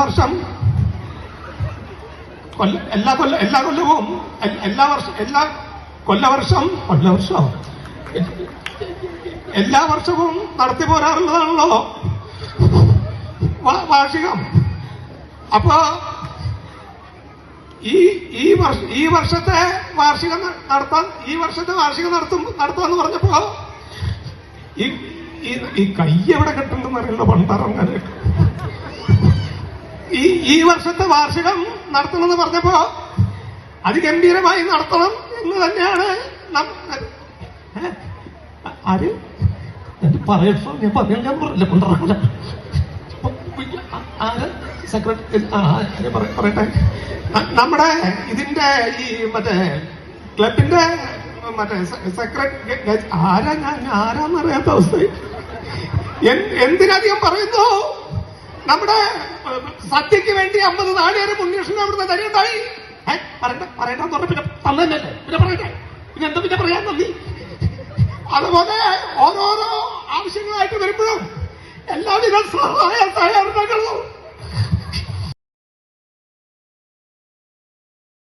വർഷം എല്ലാ കൊല്ല എല്ലാ കൊല്ലവും എല്ലാ വർഷം എല്ലാ കൊല്ലവർഷം കൊല്ലവർഷം. എല്ലാ വർഷവും നടത്തി പോരാറുള്ളതാണല്ലോ വാർഷികം. അപ്പോ ഈ ഈ വർഷ ഈ വർഷത്തെ വാർഷികം നടത്താൻ ഈ വർഷത്തെ വാർഷികം നടത്തും നടത്താന്ന് പറഞ്ഞപ്പോ ഈ ഈ കൈ എവിടെ കെട്ടുണ്ടെന്ന് അറിയില്ല പണ്ടറങ്ങനെ ഈ ഈ വർഷത്തെ വാർഷികം നടത്തണമെന്ന് പറഞ്ഞപ്പോ അതിഗംഭീരമായി നടത്തണം എന്ന് തന്നെയാണ്? ആര്? പറയട്ടോ ഞാൻ ഞാൻ പറയില്ല സെക്രട്ടറി പറയട്ടെ. നമ്മുടെ ഇതിന്റെ ഈ മറ്റേ ക്ലബിന്റെ മറ്റേ സെക്രട്ടറി ആരാ ഞാൻ ആരാന്നറിയാത്ത അവസ്ഥ എന്തിനധികം പറയുന്നു? നമ്മുടെ സത്യക്ക് വേണ്ടി അമ്പത് നാളികേരം ഉണ്ണികൃഷ്ണൻ അവിടുന്ന് തരിയുണ്ടായി ഏ പറയണ്ട പറയണ്ടെന്ന് പറഞ്ഞ പിന്നെ തന്നല്ലേ പിന്നെ പറയട്ടെ? പിന്നെ എന്താ പിന്നെ പറയാൻ നന്ദി? അതുപോലെ ഓരോരോ ആവശ്യങ്ങളായിട്ട് വരുമ്പോഴും എല്ലാവിധ സഹായ സഹകരണങ്ങളും